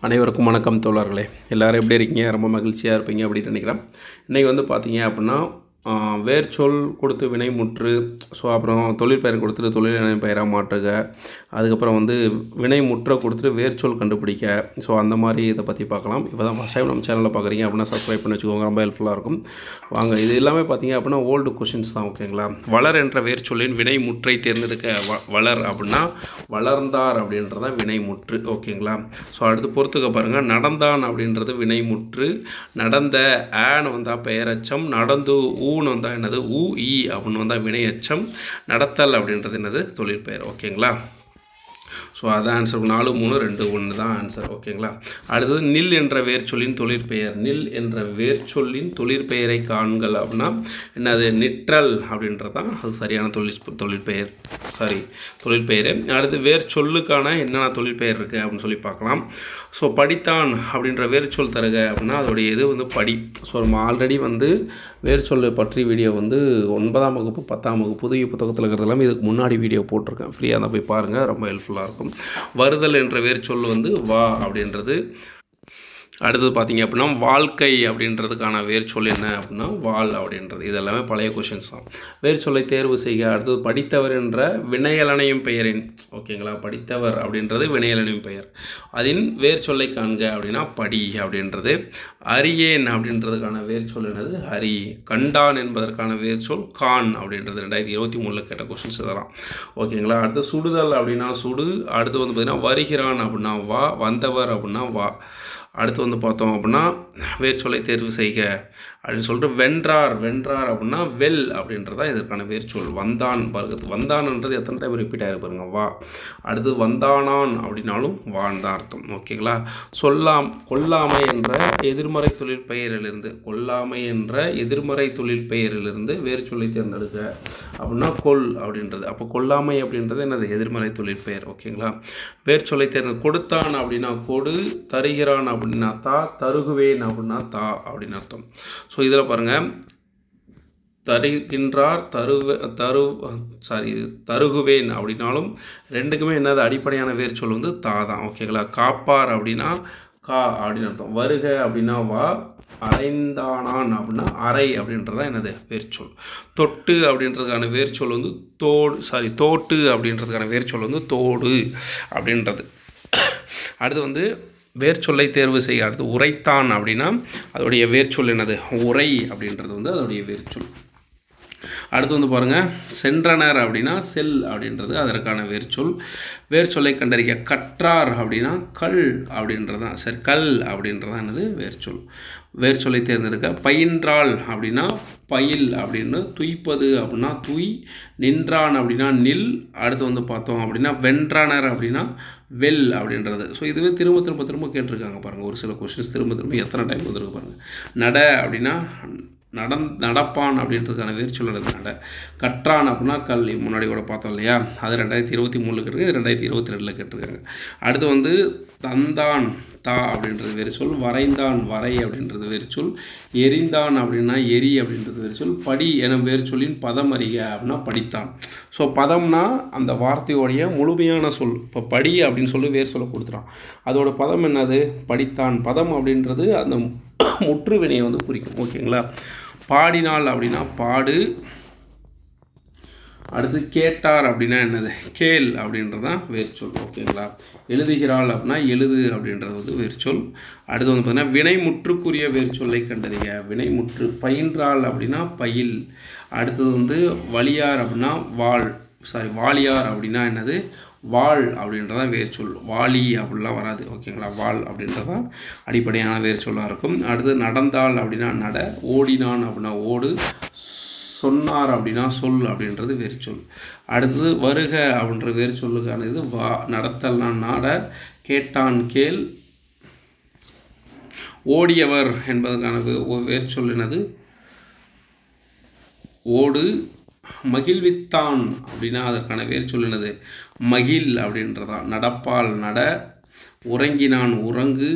அனைவருக்கும் வணக்கம் தோழர்களே. எல்லோரும் எப்படி இருக்கீங்க? ரொம்ப மகிழ்ச்சியாக இருப்பீங்க அப்படின்னு நினைக்கிறேன். இன்றைக்கி வந்து பார்த்தீங்க அப்படின்னா வேர்ச்சொல் கொடுத்து வினைமுற்று ஸோ அப்புறம் தொழில் பெயர் கொடுத்துட்டு தொழில் பெயராக மாற்றுக அதுக்கப்புறம் வந்து வினைமுற்றை கொடுத்துட்டு வேர்ச்சொல் கண்டுபிடிக்க ஸோ அந்த மாதிரி இதை பற்றி பார்க்கலாம். இப்போ தான் ஃபஸ்ட் டைம் நம்ம சேனலில் பார்க்குறீங்க அப்படின்னா சப்ஸ்கிரைப் பண்ணி வச்சுக்கோங்க ரொம்ப ஹெல்ப்ஃபுல்லாக இருக்கும். வாங்க இது எல்லாமே பார்த்தீங்க அப்படின்னா ஓல்டு கொஷின்ஸ் தான் ஓகேங்களா வளர் என்ற வேர்ச்சொல்லின் வினைமுற்றை தேர்ந்தெடுக்க வ வளர் அப்படின்னா வளர்ந்தார் அப்படின்றத வினைமுற்று ஓகேங்களா ஸோ அடுத்து பொறுத்துக்க பாருங்கள் நடந்தான் அப்படின்றது வினைமுற்று நடந்த ஆன் வந்தால் பெயரச்சம் நடந்து ஊன்னு வந்தால் என்னது? ஊ இ அப்படின்னு வந்தால் வினையச்சம் நடத்தல் அப்படின்றது என்னது? தொழிற்பெயர் ஓகேங்களா? ஸோ அதான் ஆன்சர் நாலு மூணு ரெண்டு ஒன்று தான் ஆன்சர் ஓகேங்களா? அடுத்தது நில் என்ற வேர்ச்சொல்லின் தொழிற்பெயர் நில் என்ற வேர்ச்சொல்லின் தொழிற்பெயரை காண்கள் அப்படின்னா என்னது? நிற்றல் அப்படின்றது தான் அது சரியான தொழில் தொழிற்பெயர் சாரி தொழிற்பெயர் அடுத்து வேர்ச்சொல்லுக்கான என்னென்ன தொழிற்பெயர் இருக்குது அப்படின்னு சொல்லி பார்க்கலாம். ஸோ படித்தான் அப்படின்ற வேர்ச்சொல் தருக அப்படின்னா அதோடைய இது வந்து படி. ஸோ நம்ம ஆல்ரெடி வந்து வேர்ச்சொல்லை பற்றி வீடியோ வந்து ஒன்பதாம் வகுப்பு பத்தாம் வகுப்பு புதிய புத்தகத்தில் இருக்கிறது எல்லாமே இதுக்கு முன்னாடி வீடியோ போட்டிருக்கேன். ஃப்ரீயாக தான் போய் பாருங்கள் ரொம்ப ஹெல்ப்ஃபுல்லாக இருக்கும். வருதல் என்ற வேர்ச்சொல் வந்து வா அப்படின்றது. அடுத்தது பார்த்தீங்க அப்படின்னா வாழ்க்கை அப்படின்றதுக்கான வேர்ச்சொல் என்ன அப்படின்னா வாழ் அப்படின்றது. இது எல்லாமே பழைய கொஷின்ஸ் தான். வேர்ச்சொல்லை தேர்வு செய்க. அடுத்தது படித்தவர் என்ற வினையலனையும் பெயரின் ஓகேங்களா படித்தவர் அப்படின்றது வினையலனையும் பெயர். அதன் வேர்ச்சொல்லை காண்க அப்படின்னா படி அப்படின்றது. அரியேன் அப்படின்றதுக்கான வேர்ச்சொல் என்னது? ஹரி கண்டான் என்பதற்கான வேர்ச்சொல் கான் அப்படின்றது. ரெண்டாயிரத்தி இருபத்தி மூணில் கேட்ட கொஷின்ஸ் இதெல்லாம். ஓகேங்களா அடுத்து சுடுதல் அப்படின்னா சுடு அடுத்து வந்து பார்த்திங்கன்னா வருகிறான் அப்படின்னா வா வந்தவர் அப்படின்னா வா அடுத்து வந்து பார்த்தோம் அப்படின்னா வேர்ச்சொல்லை தேர்வு செய்க. அப்படின்னு சொல்லிட்டு வென்றார். வென்றார் அப்படின்னா வெல் அப்படின்றது தான் இதற்கான வேர்ச்சொல். வந்தான் பாருங்க. வந்தான்ன்றது எத்தனை டைம் ரிப்பீட் ஆகிருக்கு பாருங்க. வா. அடுத்து வந்தானான் அப்படின்னாலும் வான் தான் அர்த்தம் ஓகேங்களா சொல்லாம் கொல்லாமை என்ற எதிர்மறை தொழில் பெயரிலிருந்து கொல்லாமை என்ற எதிர்மறை தொழில் பெயரிலிருந்து வேர்ச்சொல்லை தேர்ந்தெடுக்க அப்படின்னா கொல் அப்படின்றது. அப்போ கொல்லாமை அப்படின்றது என்னது? எதிர்மறை தொழில் பெயர். ஓகேங்களா வேர்ச்சொல்லை தேர்ந்து கொடுத்தான் அப்படின்னா கொடு தருகிறான் அப்படின்னா தா தருகுவேன் அப்படின்னா தா அப்படின்னு அர்த்தம். ஸோ இதில் பாருங்கள் தருகின்றார் தருவ தரு சாரி தருகுவேன் அப்படின்னாலும் ரெண்டுக்குமே என்னது? அடிப்படையான வேர்ச்சொல் வந்து தா தான். ஓகேங்களா காப்பார் அப்படின்னா கா அப்படின்னு அர்த்தம். வருக அப்படின்னா வா அரைந்தானான் அப்படின்னா அரை அப்படின்றது தான் என்னது வேர்ச்சொல் தொட்டு அப்படின்றதுக்கான வேர்ச்சொல் வந்து தோடு சாரி தோட்டு அப்படின்றதுக்கான வேர்ச்சொல் வந்து தோடு அப்படின்றது. அடுத்து வந்து வேர்ச்சொல்லை தேர்வு செய்ய அடுத்து உரைத்தான் அப்படின்னா அதோடைய வேர்ச்சொல் என்னது? உரை அப்படின்றது வந்து அதோடைய வேர்ச்சொல். அடுத்து வந்து பாருங்கள் சென்றனர் அப்படின்னா செல் அப்படின்றது அதற்கான வேர்ச்சொல். வேர்ச்சொல்லை கண்டறிய கற்றார் அப்படின்னா கல் அப்படின்றது தான் சரி கல் அப்படின்றது தான் என்னது? வேர்ச்சொல். வேர்ச்சொல்லை தேர்ந்தெடுக்க. பயின்றாள் அப்படின்னா பயில் அப்படின்னு துய்ப்பது அப்படின்னா துய் நின்றான் அப்படின்னா நில் அடுத்து வந்து பார்த்தோம் அப்படின்னா வென்றானர் அப்படின்னா வெல் அப்படின்றது. ஸோ இதுவே திரும்ப திரும்ப திரும்ப கேட்டிருக்காங்க பாருங்கள் ஒரு சில கொஷின்ஸ் திரும்ப திரும்ப எத்தனை டைம் வந்திருக்கு பாருங்கள் நட அப்படின்னா நடந் நடப்பான் அப்படின்றதுக்கான வேர்ச்சொல் நட. கற்றான் அப்படின்னா கல் முன்னாடி கூட பார்த்தோம் இல்லையா? அது ரெண்டாயிரத்தி இருபத்தி மூணில் கேட்டிருக்கு ரெண்டாயிரத்தி இருபத்தி ரெண்டில் கேட்டிருக்காங்க. அடுத்து வந்து தந்தான் தா அப்படின்றது வேறு சொல் வரைந்தான் வரை அப்படின்றது வேறு சொல் எரிந்தான் அப்படின்னா எரி அப்படின்றது வேறு சொல் படி என வேறு சொல்லின் பதம் அறிக அப்படின்னா படித்தான். ஸோ பதம்னா அந்த வார்த்தையோடைய முழுமையான சொல். இப்போ படி அப்படின்னு சொல்லி வேறு சொல்ல கொடுத்துறான் அதோட பதம் என்னது? படித்தான். பதம் அப்படின்றது அந்த முற்றுவினையை வந்து குறிக்கும். ஓகேங்களா? பாடினால் அப்படின்னா பாடு அடுத்து கேட்டார் அப்படின்னா என்னது? கேள் அப்படின்றதான் வேர்ச்சொல் ஓகேங்களா? எழுதுகிறாள் அப்படின்னா எழுது அப்படின்றது வந்து வேர்ச்சொல் அடுத்து வந்து பார்த்தீங்கன்னா வினைமுற்றுக்குரிய வேர்ச்சொல்லை கண்டறிய வினைமுற்று பயின்றாள் அப்படின்னா பயில். அடுத்தது வந்து வலியார் அப்படின்னா வாழ். சாரி வாலியார் அப்படின்னா என்னது? வாழ் அப்படின்றதான் வேர்ச்சொல் வாலி அப்படிலாம் வராது ஓகேங்களா? வாழ் அப்படின்றதான் அடிப்படையான வேர்ச்சொல்லாக இருக்கும். அடுத்து நடந்தாள் அப்படின்னா நட. ஓடினான் அப்படின்னா ஓடு. சொன்னார் அப்படின்னா சொல் அப்படின்றது வேர்ச்சொல் அடுத்தது வருக அப்படின்ற வேர்ச்சொல்லுக்கான இது வா நடத்தலாம் நாட கேட்டான் கேள் ஓடியவர் என்பதற்கான வே- வேர்ச்சொல் என்னது? ஓடு மகிழ்வித்தான் அப்படின்னா அதற்கான வேர் என்னது? மகிழ் அப்படின்றதான் நடப்பால் நட உறங்கினான் உறங்கு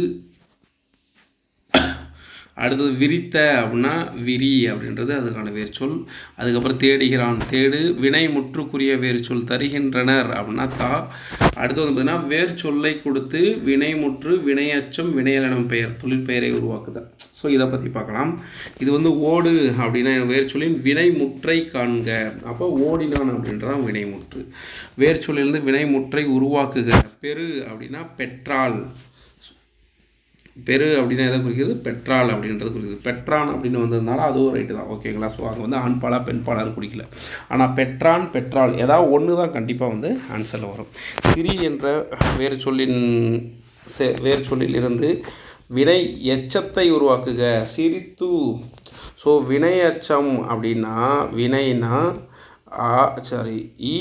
அடுத்தது விரித்த அப்படின்னா விரி அப்படின்றது அதுக்கான வேர்ச்சொல் அதுக்கப்புறம் தேடுகிறான். தேடு வினை முற்றுக்குரிய வேர்ச்சொல் தருகின்றனர் அப்படின்னா தா. அடுத்து வந்து பார்த்தீங்கன்னா வேர்ச்சொல்லை கொடுத்து வினை முற்று வினையச்சம் வினையலனம் பெயர் தொழிற்பெயரை உருவாக்குதல். ஸோ இதை பற்றி பார்க்கலாம். இது வந்து ஓடு அப்படின்னா வேர்ச்சொல்லின் வினைமுற்றை காண்க. அப்போ ஓடினான் அப்படின்றதான் வினைமுற்று வேர்ச்சொல்லிலிருந்து வினைமுற்றை உருவாக்குக பெரு அப்படின்னா பெற்றால் பெரு அப்படின்னா எதை குறிக்கிறது பெட்ரால் அப்படின்றது குறிக்கிறது பெட்ரான் அப்படின்னு வந்ததுனால அதுவும் ரைட்டு தான். ஓகேங்களா ஸோ அங்கே வந்து ஆண் பெண்பாலான்னு குறிக்கல ஆனால் பெட்ரான் பெட்ரால் ஏதாவது ஒன்று தான் கண்டிப்பாக வந்து ஆன்சரில் வரும். சிரி என்ற வேறு சொல்லின் சே வேறு சொல்லிலிருந்து வினை எச்சத்தை உருவாக்குக. சிரித்து. ஸோ வினையச்சம் அப்படின்னா வினைனா ஆ சாரி இ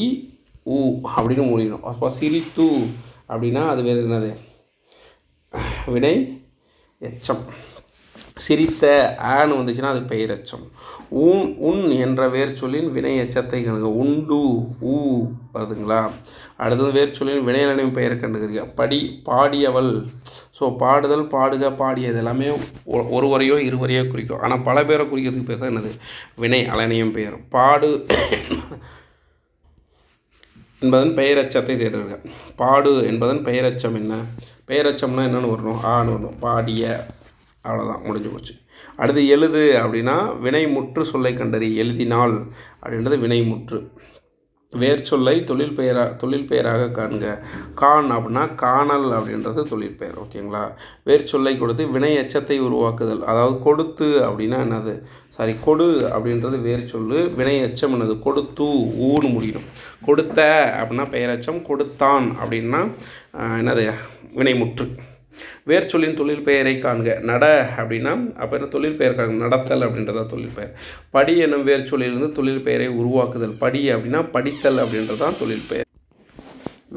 உ அப்படின்னு முடியணும். அப்போ சிரித்து அப்படின்னா அது வேறு என்னது? வினை எச்சம். சிரித்த ஆன்னு வந்துச்சுன்னா அது பெயரச்சம் ஊன் உன் என்ற வேர்ச்சொல்லின் வினை எச்சத்தை கணுங்க உண்டு ஊ வருதுங்களா? அடுத்தது வேர்ச்சொல்லின் வினையலனையும் பெயரை கண்டுக்கிறீங்க படி பாடியவள். ஸோ பாடுதல் பாடுக பாடியது எல்லாமே ஒ- ஒருவரையோ இருவரையோ குறிக்கும். ஆனால் பல பேரை குறிக்கிறதுக்கு பேர் தான் என்னது? வினை அலனையும் பெயர். பாடு என்பதன் பெயரச்சத்தை தேடுங்க பாடு என்பதன் பெயரச்சம் என்ன? பெயரச்சம்னா என்னென்னு வரணும்? ஆன்னு வரணும். பாடிய. அவ்வளோதான் முடிஞ்சு போச்சு. அடுத்து எழுது அப்படின்னா வினைமுற்று சொல்லை கண்டறி எழுதினால் அப்படின்றது வினைமுற்று வேர்ச்சொல்லை தொழில் பெயரா தொழில் பெயராக காண்க. கான் அப்படின்னா காணல் அப்படின்றது தொழில் பெயர். ஓகேங்களா? வேர்ச்சொல்லை கொடுத்து வினை எச்சத்தை உருவாக்குதல். அதாவது கொடுத்து அப்படின்னா என்னது? சாரி கொடு அப்படின்றது வேர்ச்சொல்லு வினை எச்சம் என்னது? கொடுத்து ஊன்னு முடியணும். கொடுத்த அப்படின்னா பெயரச்சம் கொடுத்தான் அப்படின்னா என்னது வினைமுற்று. வேர் சொல்லின் தொழில் பெயரை காண்க. நட அப்படின்னா அப்போ என்ன தொழில் பெயர் காண்க? நடத்தல் அப்படின்றதா தொழில் பெயர். படி என்னும் வேர்ச்சொல்லிலிருந்து தொழில் பெயரை உருவாக்குதல். படி அப்படின்னா படித்தல் அப்படின்றதான் தொழில் பெயர்.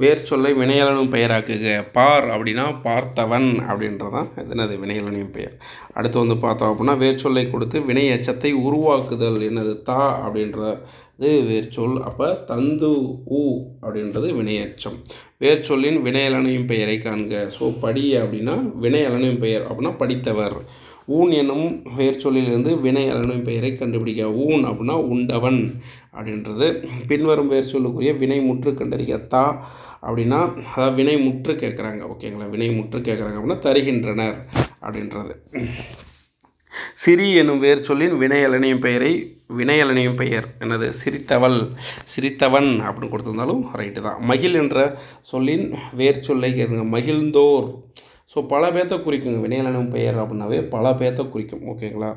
வேர்ச்சொல்லை வினையலனும் பெயராக்குக. பார் அப்படின்னா பார்த்தவன் அப்படின்றதான் என்னது வினையலனையும் பெயர். அடுத்து வந்து பார்த்தோம் அப்படின்னா வேர்ச்சொல்லை கொடுத்து வினை எச்சத்தை உருவாக்குதல் என்னது? தா அப்படின்றது வேர்ச்சொல். அப்போ தந்து ஊ அப்படின்றது வினையச்சம் வேர்ச்சொல்லின் வினையலனையும் பெயரை காண்க. ஸோ படி அப்படின்னா வினையலனையும் பெயர் அப்படின்னா படித்தவர். ஊன் என்னும் வேர்ச்சொல்லிலிருந்து வினை அலனும் பெயரை கண்டுபிடிக்க. ஊன் அப்படின்னா உண்டவன் அப்படின்றது. பின்வரும் வேர் சொல்லுக்குரிய வினை முற்று கண்டறிக்க தா அப்படின்னா அதாவது வினை முற்று கேட்குறாங்க. ஓகேங்களா வினை முற்று கேட்குறாங்க அப்படின்னா தருகின்றனர் அப்படின்றது. சிறி எனும் வேர் சொல்லின் வினையலனையும் பெயரை வினையலனையும் பெயர் என்னது? சிரித்தவள். சிரித்தவன் அப்படின்னு கொடுத்துருந்தாலும் ரைட்டு தான். மகிழ் என்ற சொல்லின் வேர் சொல்லை கேளுங்க. மகிழ்ந்தோர். ஸோ பல பேர்த்த குறிக்குங்க. வினையலனும் பெயர் அப்படின்னாவே பல பேர்த்த குறிக்கும். ஓகேங்களா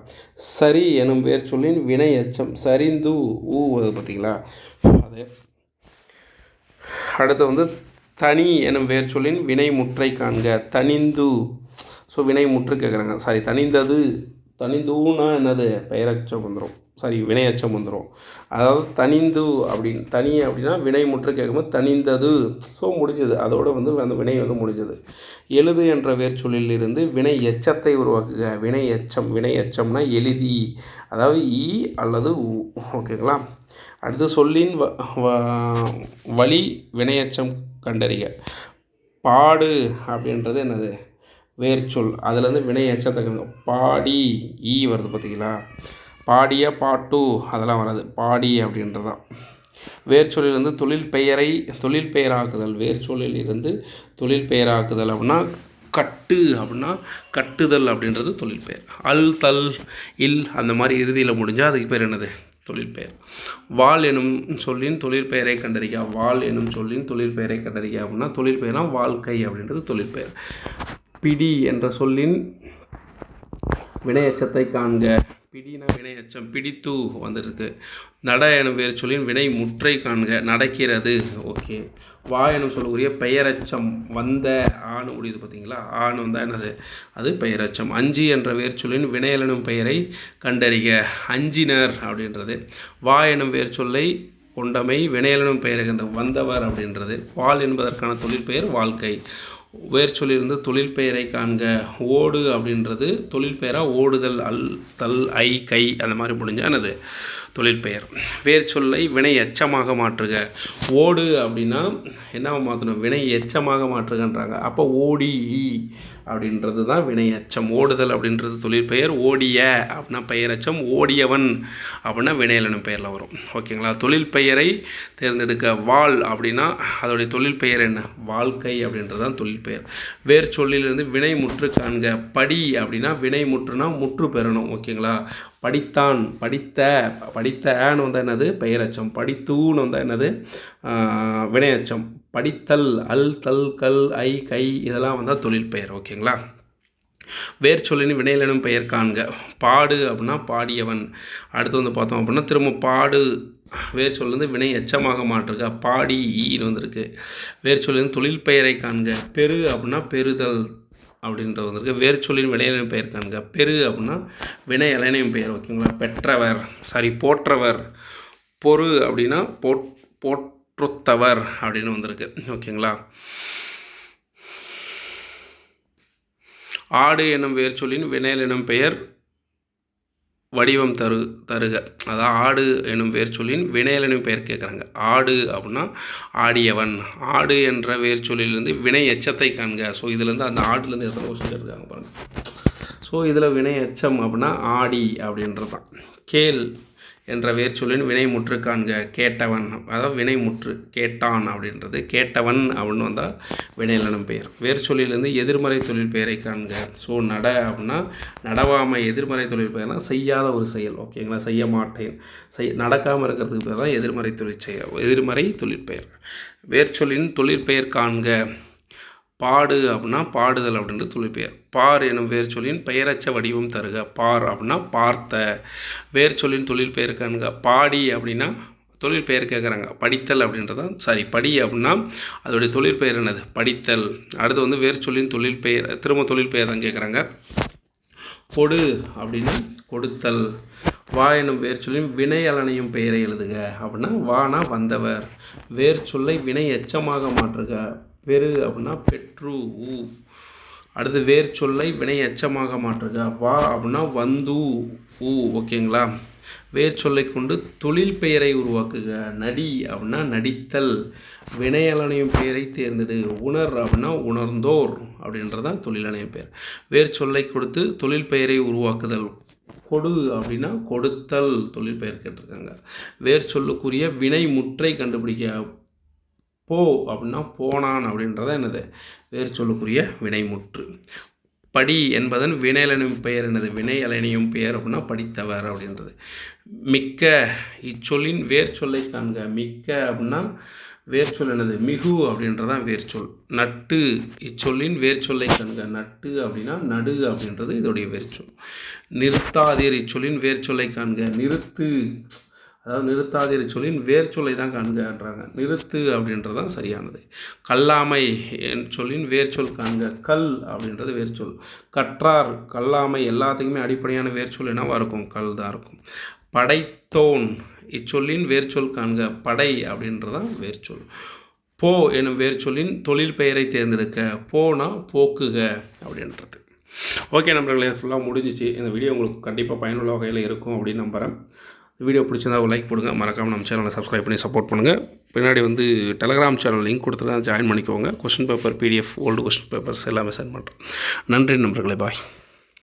சரி எனும் பெயர் சொல்லின் வினை எச்சம். சரிந்து ஊ பார்த்தீங்களா அது. அடுத்து வந்து தனி எனும் பெயர் சொல்லின் வினை முற்றை காண்க. தனிந்து. ஸோ வினை முற்று கேட்குறாங்க சாரி தனிந்தது தனிந்துன்னா என்னது? பெயரச்சம் வந்துடும் சாரி வினையச்சம் வந்துடும் அதாவது தனிந்து அப்படின்னு தனி அப்படின்னா வினை முற்று கேட்கும்போது தனிந்தது. ஸோ முடிஞ்சது. அதோடு வந்து அந்த வினை வந்து முடிஞ்சது. எழுது என்ற வேர்ச்சொல்லில் இருந்து வினை எச்சத்தை உருவாக்குக. வினை எச்சம் வினை எச்சம்னா எழுதி. அதாவது ஈ அல்லது உ. ஓகேங்களா அடுத்து சொல்லின் வ வ- வழி வினையச்சம் கண்டறிய பாடு அப்படின்றது என்னது? வேர்ச்சொல். அதுலேருந்து வினை எச்சத்தை பாடி ஈ வருது பார்த்தீங்களா பாடிய பாட்டு அதெல்லாம் வராது. பாடி அப்படின்றதான் வேர்ச்சொல்லிலிருந்து தொழில் பெயரை தொழில் பெயராக்குதல். வேர்ச்சொல்லில் இருந்து தொழில் பெயராக்குதல் அப்படின்னா கட்டு அப்படின்னா கட்டுதல் அப்படின்றது தொழில் பெயர். அல் தல் இல் அந்த மாதிரி இறுதியில் முடிஞ்சால் அதுக்கு பேர் என்னது? தொழில் பெயர். வாள் எனும் சொல்லின் தொழில் பெயரை கண்டறிக. வாள் எனும் சொல்லின் தொழில் பெயரை கண்டறிக அப்படின்னா தொழில் பெயர்னா வாழ்க்கை அப்படின்றது தொழில் பெயர். பிடி என்ற சொல்லின் வினையச்சத்தை காண்க. பிடினா வினையச்சம் பிடித்து வந்திருக்கு. நட எனும் வேறு சொல்லின் வினை முற்றை காண்க. நடக்கிறது. ஓகே. வா எனும் சொல்லக்கூடிய பெயரச்சம் வந்த ஆணு முடியுது பார்த்தீங்களா? ஆணு வந்தால் என்னது? அது பெயரச்சம். அஞ்சு என்ற வேர்ச்சொல்லின் வினையலனும் பெயரை கண்டறிக. அஞ்சினர் அப்படின்றது. வா எனும் வேர்ச்சொல்லை கொண்டமை வினையலனும் பெயரை வந்தவர் அப்படின்றது. வாள் என்பதற்கான தொழிற்பெயர் வாழ்க்கை. வேர்ச்சொல்லிருந்து தொழில் பெயரை காண்க. ஓடு அப்படின்றது தொழில் பெயராக ஓடுதல் அல் தல் ஐ கை அந்த மாதிரி முடிஞ்சானது தொழிற்பெயர். வேர் சொல்லை வினை எச்சமாக மாற்றுக. ஓடு அப்படின்னா என்ன மாற்றணும் வினை எச்சமாக மாற்றுகன்றாங்க. அப்போ ஓடி அப்படின்றது தான் வினை அச்சம் ஓடுதல் அப்படின்றது தொழிற்பெயர். ஓடிய அப்படின்னா பெயர் அச்சம் ஓடியவன் அப்படின்னா வினையலனும் பெயரில் வரும். ஓகேங்களா? தொழில் பெயரை தேர்ந்தெடுக்க வாழ் அப்படின்னா அதோடைய தொழில் பெயர் என்ன? வாழ்க்கை அப்படின்றது தான் தொழில் பெயர் வேர் சொல்லிலிருந்து வினை முற்று காண்க. படி அப்படின்னா வினை முற்றுனா முற்று பெறணும். ஓகேங்களா? படித்தான் படித்த படித்தன்னு வந்தால் என்னது? பெயரச்சம். படித்தூன்னு வந்தால் என்னது? வினையச்சம். படித்தல் அல் தல் கல் ஐ கை இதெல்லாம் வந்தால் தொழில் பெயர். ஓகேங்களா? வேர் சொல்லின் வினையிலனும் பெயர் காண்க. பாடு அப்படின்னா பாடியவன். அடுத்து வந்து பார்த்தோம் அப்படின்னா திரும்ப பாடு. வேர் சொல்லிருந்து வினை எச்சமாக மாட்டிருக்கா பாடி ஈன்னு வந்திருக்கு. வேர் சொல்லிருந்து தொழில் பெயரை காண்க. பெரு அப்படின்னா பெறுதல். அப்படின்றது வந்திருக்கு வேறு சொல்லின் வினையலையும் பெயர் காண்க. பெரு அப்படின்னா வினை இளைனையும் பெயர் ஓகேங்களா? பெற்றவர் சாரி போற்றவர். பொறு அப்படின்னா போட் போற்றுத்தவர் அப்படின்னு வந்திருக்கு ஓகேங்களா? ஆடு எனும் வேர் சொல்லின் வினையல் எனும் பெயர் வடிவம் தரு தருக. அதான் ஆடு எனும் வேர் சொல்லின் வினையல் எனும் பெயர் கேட்குறாங்க. ஆடு அப்படின்னா ஆடியவன். ஆடு என்ற வேர் சொல்லிலிருந்து வினை எச்சத்தை காண்க. ஸோ இதுலேருந்து அந்த ஆடுலேருந்து எத்தனை கொஸ்டின் இருக்காங்க பாருங்கள் ஸோ இதில் வினை எச்சம் அப்படின்னா ஆடி அப்படின்றது தான் கேள் என்ற வேர்ச்சொல்லின் வினைமுற்று காண்க. கேட்டவன் அதாவது வினைமுற்று கேட்டான் அப்படின்றது. கேட்டவன் அப்படின்னு வந்தால் வினையிலனும் பெயர். வேர்ச்சொல்லிலேருந்து எதிர்மறை தொழில் பெயரை காண்க. ஸோ நட அப்படின்னா நடவாமை எதிர்மறை தொழில் பெயர்னா செய்யாத ஒரு செயல். ஓகேங்களா செய்ய மாட்டேன். செய் நடக்காமல் இருக்கிறதுக்கு பேர் தான் எதிர்மறை தொழிற்செயல் எதிர்மறை தொழிற்பெயர் வேர்ச்சொல்லின் தொழிற்பெயர் காண்க. பாடு அப்படின்னா பாடுதல் அப்படின்றது தொழிற்பெயர். பார் எனும் வேர் சொல்லின் பெயரச்ச வடிவம் தருக. பார் அப்படின்னா பார்த்த. வேர் சொல்லின் தொழில் பெயர் காணுங்க பாடி அப்படின்னா தொழில் பெயர் கேட்குறாங்க படித்தல் அப்படின்றதான் சாரி படி அப்படின்னா அதோடைய தொழில் பெயர் என்னது? படித்தல். அடுத்து வந்து வேர் சொல்லின் தொழில் பெயர் திரும்ப தொழில் பெயர் தான் கேட்குறாங்க கொடு அப்படின்னா கொடுத்தல். வா எனும் வேர் சொல்லின் வினை அலனையும் பெயரை எழுதுக. அப்படின்னா வானா வந்தவர். வேர் சொல்லை வினை எச்சமாக மாற்றுக. பெரு அப்படின்னா பெற்று ஊ அடுத்து வேர் சொல்லை வினை எச்சமாக மாற்றுக. வா அப்படின்னா வந்து ஊ ஓகேங்களா? வேர் சொல்லை கொண்டு தொழில் பெயரை உருவாக்குக. நடி அப்படின்னா நடித்தல். வினையலனையும் பெயரை தேர்ந்தெடு. உணர் அப்படின்னா உணர்ந்தோர் அப்படின்றதான் தொழிலனையும் பெயர். வேர் சொல்லை கொடுத்து தொழில் பெயரை உருவாக்குதல். கொடு அப்படின்னா கொடுத்தல். தொழில் பெயர் கேட்டிருக்காங்க. வேர் சொல்லுக்குரிய வினை முற்றை கண்டுபிடிக்க. போ அப்படின்னா போனான் அப்படின்றத என்னது? வேறு சொல்லக்கூடிய வினைமுற்று. படி என்பதன் வினையலனும் பெயர் என்னது? வினை அலனியும் பெயர் அப்படின்னா படித்தவர் அப்படின்றது. மிக்க இச்சொல்லின் வேர் சொல்லை காண்க. மிக்க அப்படின்னா வேர்ச்சொல் என்னது? மிகு அப்படின்றதான் வேர்ச்சொல் நட்டு இச்சொல்லின் வேர்ச்சொல்லை காண்க. நட்டு அப்படின்னா நடு அப்படின்றது இதோடைய வேர்ச்சொல் நிறுத்தாதீர் இச்சொல்லின் வேர்ச்சொல்லை காண்க. நிறுத்து. அதாவது நிறுத்தாதீர் சொல்லின் வேர் சொல்லை தான் காண்கன்றாங்க நிறுத்து அப்படின்றது தான் சரியானது. கல்லாமை என் சொல்லின் வேர் சொல் காண்க. கல் அப்படின்றது வேர் சொல். கற்றார் கல்லாமை எல்லாத்துக்குமே அடிப்படையான வேர் சொல் என்னவாக இருக்கும்? கல் தான் இருக்கும். படைத்தோன் இச்சொல்லின் வேர் சொல் காண்க. படை அப்படின்றதான் வேர் சொல். போ எனும் வேர் சொல்லின் தொழில் பெயரை தேர்ந்தெடுக்க. போனா போக்குக அப்படின்றது. ஓகே நண்பர்களே ஃபுல்லாக முடிஞ்சிச்சு. இந்த வீடியோ உங்களுக்கு கண்டிப்பாக பயனுள்ள வகையில் இருக்கும் அப்படின்னு நம்புகிறேன் வீடியோ பிடிச்சிருந்தா ஒரு லைக் போடுங்க. மறக்காமல் நம்ம சேனலை சப்ஸ்கிரைப் பண்ணி சப்போர்ட் பண்ணுங்கள் பின்னாடி வந்து டெலகிராம் சேனல் லிங்க் கொடுத்துருக்கேன். ஜாயின் பண்ணிக்கோங்க. Question paper PDF old question papers எல்லாமே சென்ட் பண்ணுறேன் நன்றி நண்பர்களே. பாய்